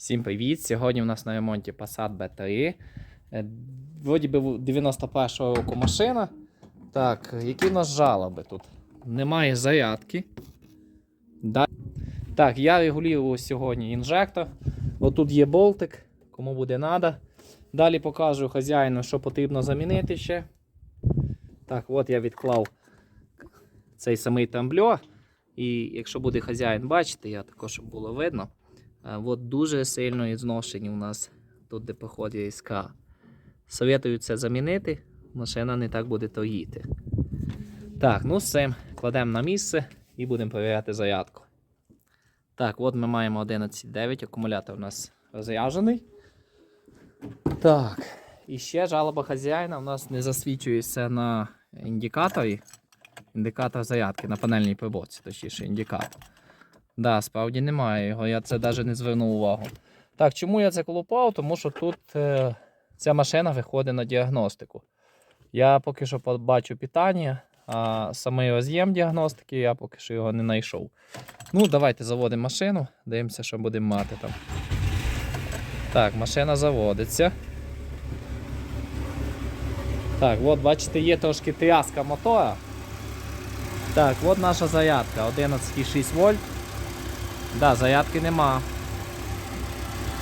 Всім привіт! Сьогодні у нас на ремонті Passat B3. Е, Вроді би 91-го року машина. Так, які в нас жалоби тут? Немає зарядки. Так, я регулюю сьогодні інжектор. Отут є болтик, кому буде треба. Далі покажу хазяїну, що потрібно замінити ще. Так, от я відклав цей самий тамбльо. І якщо буде хазяїн бачити, я також щоб було видно. А, От дуже сильно зношені у нас тут, де проходить іскра. Советую це замінити, машина не так буде тоїти. Так, ну з цим кладемо на місце і будемо перевіряти зарядку. Так, от ми маємо 11.9, акумулятор у нас розряджений. Так, і ще жалоба хазяїна у нас не засвічується на індикаторі. Індикатор зарядки на панельній приборці, точніше індикатор. Да, справді немає його, я це навіть не звернув увагу. Так, чому я це колупав? Тому що тут е, ця машина виходить на діагностику. Я поки що бачу питання, а самий роз'єм діагностики я поки що його не знайшов. Ну, давайте заводимо машину, дивимося, що будемо мати там. Так, машина заводиться. Так, от бачите, є трошки тряска мотора. Так, от наша зарядка 11,6 вольт. Да, зарядки нема.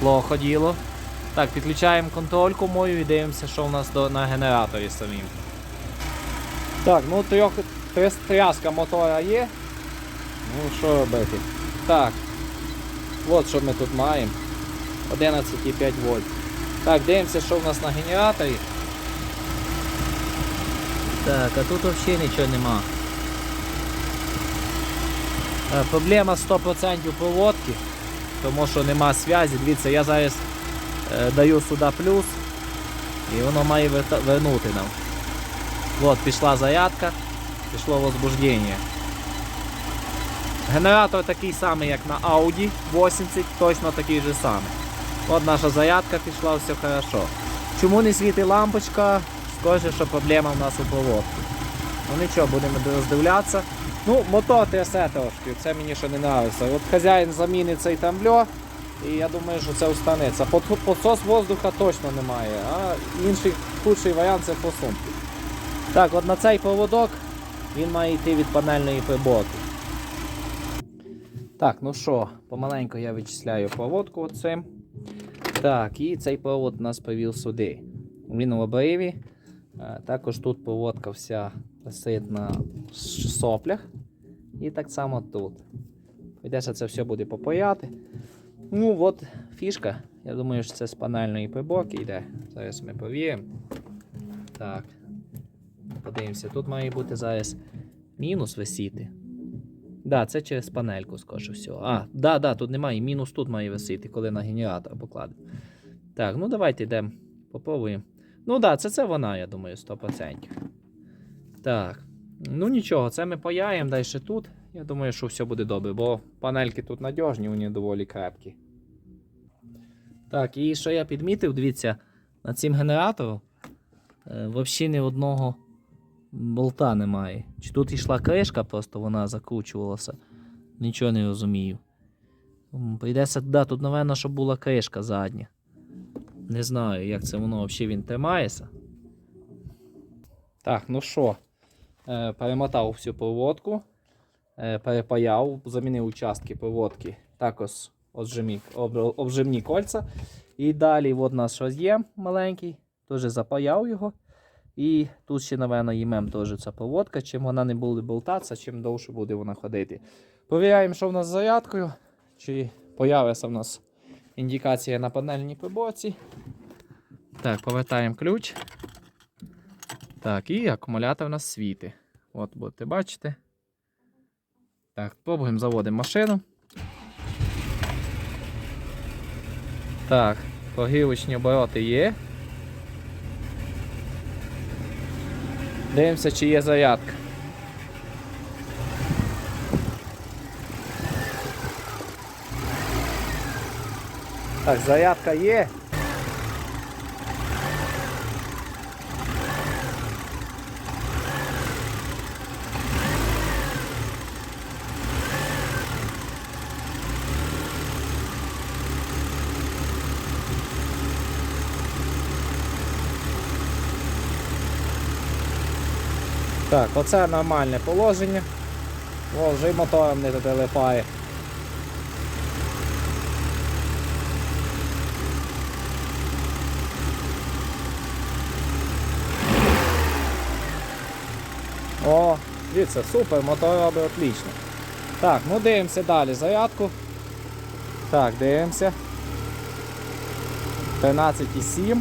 Плохо діло. Так, підключаємо контрольку мою і дивимося, що у нас до, на генераторі самим. Так, ну трьох, тряска мотора є. Ну, що робити? Так. От що ми тут маємо. 11,5 вольт. Так, дивимося, що в нас на генераторі. Так, а тут взагалі нічого нема. Е, Проблема 100% проводки, тому що нема зв'язі. Дивіться, я зараз е, даю сюди плюс і воно має вернути нам. От, пішла зарядка, пішло возбуждення. Генератор такий самий, як на Audi 80, точно такий же самий. От наша зарядка пішла, все хорошо. Чому не світить лампочка? Схоже, що проблема в нас у проводці. Ну нічого, будемо роздивлятися. Ну, мотор трясе трошки, це мені ще не подобається. От хазяїн замінить цей тамбльо, і я думаю, що це встанеться. Под- Подсос воздуха точно немає, а інший худший варіант це форсунки. Так, от на цей поводок він має йти від панельної приборки. Так, ну що, помаленьку я вичисляю проводку оцим. Так, і цей провод у нас привів сюди. Він в обриві. Е, Також тут проводка вся висить на соплях. І так само тут. Прийдеться це все буде попаяти. Ну, от фішка. Я думаю, що це з панельної приборки йде. Зараз ми повіримо. Так. Подивимося, тут має бути зараз мінус висіти. Да, це через панельку, скажу всього. А, да, да, тут немає. Мінус тут має висіти, коли на генератор покладемо. Так, ну давайте йдемо. Попробуємо. Ну так, да, це, це вона, я думаю, 100%. Так. Ну нічого, це ми паяємо далі тут. Я думаю, що все буде добре, бо панельки тут надіжні, вони доволі крепкі. Так, і що я підмітив, дивіться, на цим генератором е, взагалі ні одного болта немає. Чи тут йшла кришка, просто вона закручувалася. Нічого не розумію. Прийдеться, да, тут, напевно, щоб була кришка задня. Не знаю, як це воно взагалі він тримається. Так, ну що, перемотав всю проводку, е, перепаяв, замінив участки проводки, також обжимні, обжимні кольця. І далі от наш роз'єм маленький, теж запаяв його. І тут ще, напевно, їмем теж ця проводка. Чим вона не буде болтатися, чим довше буде вона ходити. Провіряємо, що в нас з зарядкою, чи появиться в нас індикація на панельній приборці. Так, повертаємо ключ. Так, і акумулятор у нас світить. От будете бачити. Так, пробуємо заводимо машину. Так, погрівочні обороти є. Дивимося, чи є зарядка. Так, зарядка є. Так, оце нормальне положення. О, вже й мотором не долипає. О, дивіться, супер, мотор робить отлично. Так, ну дивимося далі зарядку. Так, дивимося. 13,7.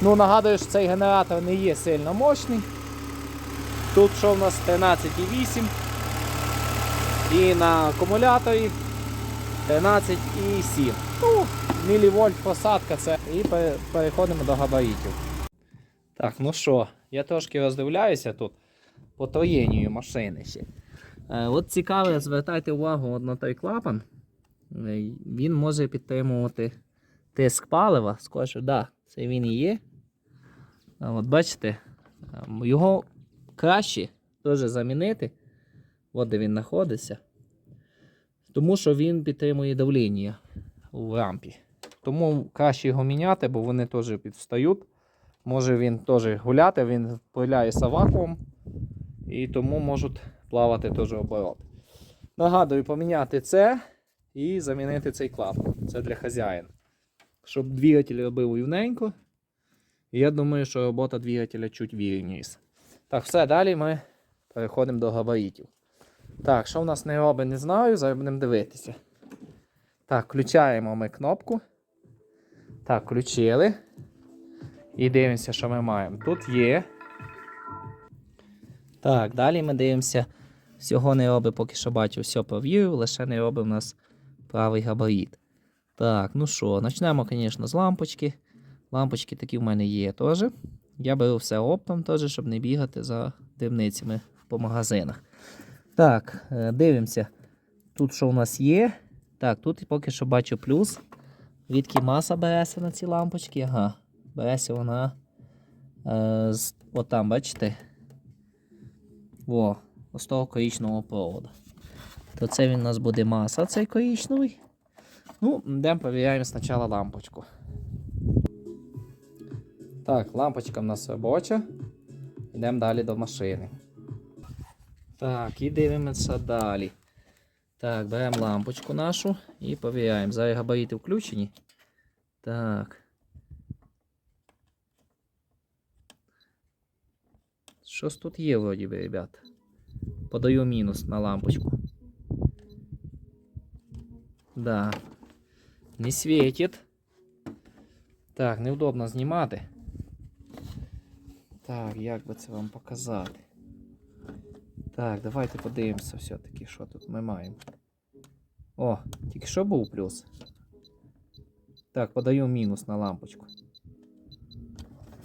Ну, нагадую, що цей генератор не є сильно мощний. Тут що в нас 13,8. І на акумуляторі 13,7. Ну, мілівольт посадка це. І переходимо до габаритів. Так, ну що, я трошки роздивляюся тут по троєнню машини ще. Е, от цікаве, звертайте увагу на той клапан. Е, Він може підтримувати тиск палива. Скажу, да, це він і є. От бачите, ем, його краще теж замінити. От де він знаходиться. Тому що він підтримує давлення у рампі. Тому краще його міняти, бо вони теж підстають. Може він теж гуляти, він впиляється вакуум. І тому можуть плавати теж обороти. Нагадую, поміняти це і замінити цей клапан. Це для хазяїна. Щоб двигатель робив рівненько. Я думаю, що робота двигателя чуть вірніше. Так, все, далі ми переходимо до габаритів. Так, що в нас не робить, не знаю, зараз будемо дивитися. Так, включаємо ми кнопку. Так, включили. І дивимося, що ми маємо. Тут є. Так, далі ми дивимося. Всього не робить, поки що бачу, все провірив, лише не робить у нас правий габарит. Так, ну що, почнемо, звісно, з лампочки. Лампочки такі в мене є теж. Я беру все оптом, теж, щоб не бігати за дивницями по магазинах. Так, е, дивимося. Тут що у нас є? Так, тут поки що бачу плюс. Відки маса береться на ці лампочки. Ага, береться вона. Е, з, отам, бачите? Во, з того коричневого проводу. То це він у нас буде маса, цей коричневий. Ну, йдемо перевіряємо спочатку лампочку. Так, лампочка в нас робоча. Йдемо далі до машини. Так, і дивимося далі. Так, беремо лампочку нашу і перевіряємо. Зараз габарити включені. Так. Щось тут є, вроді би, ребят. Подаю мінус на лампочку. Да. Не світить. Так, неудобно знімати. Так, як би це вам показати? Так, давайте подивимося все-таки, що тут ми маємо. О, тільки що був плюс. Так, подаю мінус на лампочку.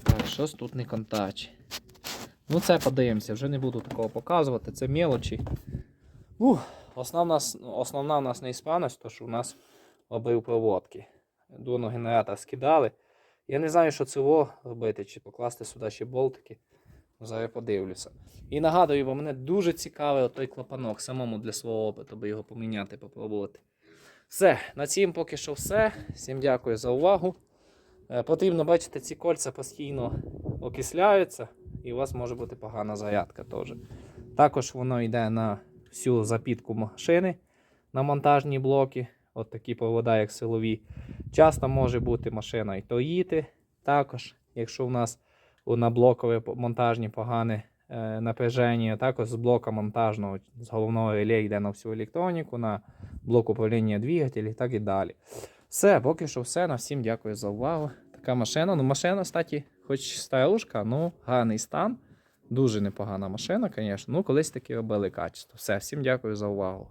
Так, щось тут не контачить. Ну, це подивимося, вже не буду такого показувати, це мелочі. Ух, основна, основна у нас неісправність, то що у нас обрив проводки. Дуно генератор скидали. Я не знаю, що це робити, чи покласти сюди ще болтики. Зараз подивлюся. І нагадую, бо мене дуже цікавий той клапанок самому для свого опиту, би його поміняти, попробувати. Все, на цім поки що все. Всім дякую за увагу. Е, Потрібно, бачите, ці кольця постійно окисляються, і у вас може бути погана зарядка теж. Також воно йде на всю запітку машини на монтажні блоки. От такі провода, як силові. Часто може бути машина і тоїти. Також, якщо в нас на блокові монтажні погане е, напряження, також з блока монтажного, з головного реле йде на всю електроніку, на блок управління двигателів і так і далі. Все, поки що все. На всім дякую за увагу. Така машина. Ну, машина, кстати, хоч старушка, ну гарний стан. Дуже непогана машина, звісно. Ну, колись таки робили качество. Все, всім дякую за увагу.